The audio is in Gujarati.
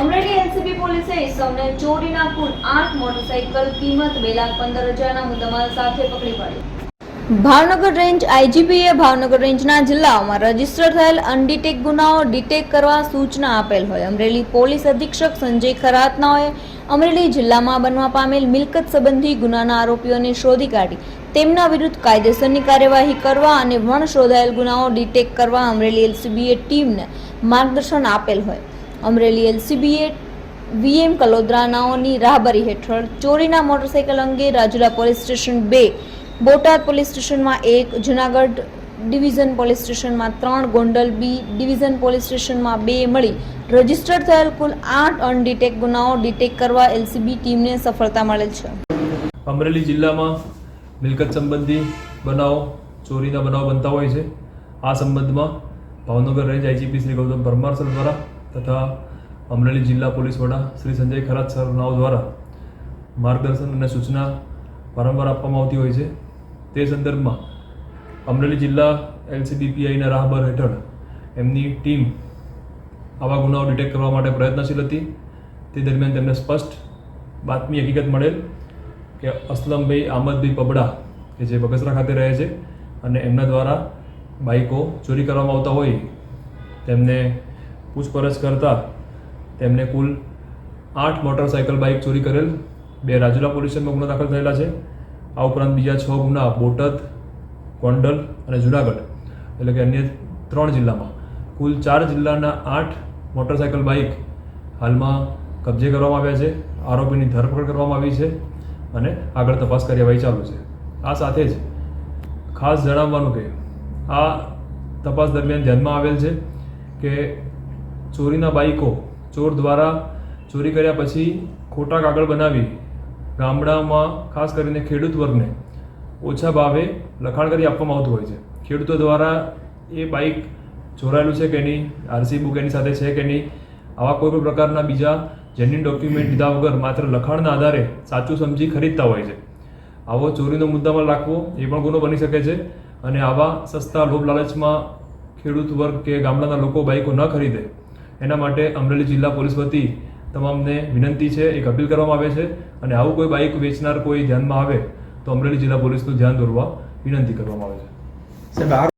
અમરેલી એલસીબી પોલીસે ઇસમને ચોરીના કુલ આઠ મોટરસાઇકલ કિંમત બે લાખ પંદર હજારના મુદ્દામાલ સાથે પકડી પાડી. ભાવનગર રેન્જ આઈજીપીએ ભાવનગર રેન્જના જિલ્લાઓમાં રજિસ્ટર થયેલ અનડિટેક ગુનાઓ ડિટેક કરવા સૂચના આપેલ હોય. અમરેલી પોલીસ અધિક્ષક સંજય ખરાતનાઓએ અમરેલી જિલ્લામાં બનવા પામેલ મિલકત સંબંધી ગુનાના આરોપીઓને શોધી કાઢી. તેમના વિરુદ્ધ કાયદેસરની કાર્યવાહી કરવા અને વણ શોધાયેલ ગુનાઓ ડિટેક કરવા અમરેલી એલસીબીએ ટીમને માર્ગદર્શન આપેલ હોય. અમરેલી એલસીબીએ, વીએમ કલોદરાનાઓની રાહબરી હેઠળ ચોરીના મોટરસાઇકલ અંગે રાજુલા પોલીસ સ્ટેશન બે, બોટાદ પોલીસ સ્ટેશનમાં એક, જુનાગઢ ડિવિઝન પોલીસ સ્ટેશનમાં ત્રણ, ગોંડલ બી ડિવિઝન પોલીસ સ્ટેશનમાં બે મળી રજિસ્ટર થયેલ કુલ આઠ અનડિટેક ગુનાઓ ડિટેક કરવા એલસીબી ટીમને સફળતા મળેલ છે. અમરેલી જિલ્લામાં મિલકત સંબંધી બનાવો, ચોરીના બનાવ બનતા હોય છે. આ સંબંધમાં ભાવનગર રેન્જ આઈજીપી શ્રી ગૌતમ પરમાર દ્વારા તથા અમરેલી જિલ્લા પોલીસ વડા શ્રી સંજય ખરાત સરનાઓ દ્વારા માર્ગદર્શન અને સૂચના વારંવાર આપવામાં આવતી હોય છે. તે સંદર્ભમાં અમરેલી જિલ્લા એલસીબીપીઆઈના રાહબર હેઠળ એમની ટીમ આવા ગુનાઓ ડિટેક્ટ કરવા માટે પ્રયત્નશીલ હતી. તે દરમિયાન તેમને સ્પષ્ટ બાતમી હકીકત મળેલ કે અસલમભાઈ આમદભાઈ પબડા, કે જે બગસરા ખાતે રહે છે અને એમના દ્વારા બાઇકો ચોરી કરવામાં આવતા હોય તેમને પૂછપરછ કરતાં તેમને કુલ આઠ મોટરસાઇકલ બાઇક ચોરી કરેલ. બે રાજુલા પોલીસમાં ગુનો દાખલ થયેલા છે. આ ઉપરાંત બીજા છ ગુના બોટાદ, ગોંડલ અને જુનાગઢ, એટલે કે અન્ય ત્રણ જિલ્લામાં. કુલ ચાર જિલ્લાના આઠ મોટરસાઇકલ બાઇક હાલમાં કબજે કરવામાં આવ્યા છે. આરોપીની ધરપકડ કરવામાં આવી છે અને આગળ તપાસ કાર્યવાહી ચાલુ છે. આ સાથે જ ખાસ જણાવવાનું કે આ તપાસ દરમિયાન ધ્યાનમાં આવેલ છે કે ચોરીના બાઇકો ચોર દ્વારા ચોરી કર્યા પછી ખોટા કાગળ બનાવી ગામડામાં ખાસ કરીને ખેડૂત વર્ગને ઓછા ભાવે લખાણ કરી આપવામાં આવતું હોય છે. ખેડૂતો દ્વારા એ બાઇક ચોરાયેલું છે કે નહીં આરસી બુક એની સાથે છે કે નહીં, આવા કોઈ પણ પ્રકારના બીજા જેન્યુન ડોક્યુમેન્ટ લીધા વગર માત્ર લખાણના આધારે સાચું સમજી ખરીદતા હોય છે. આવો ચોરીનો મુદ્દામાં રાખવો એ પણ ગુનો બની શકે છે અને આવા સસ્તા લોભ લાલચમાં ખેડૂત વર્ગ કે ગામડાના લોકો બાઇકો ન ખરીદે. એના માટે અમરેલી જિલ્લા પોલીસ વતી તમામને વિનંતી છે, એક અપીલ કરવામાં આવે છે અને આવું કોઈ બાઇક વેચનાર કોઈ ધ્યાનમાં આવે તો અમરેલી જિલ્લા પોલીસનું ધ્યાન દોરવા વિનંતી કરવામાં આવે છે.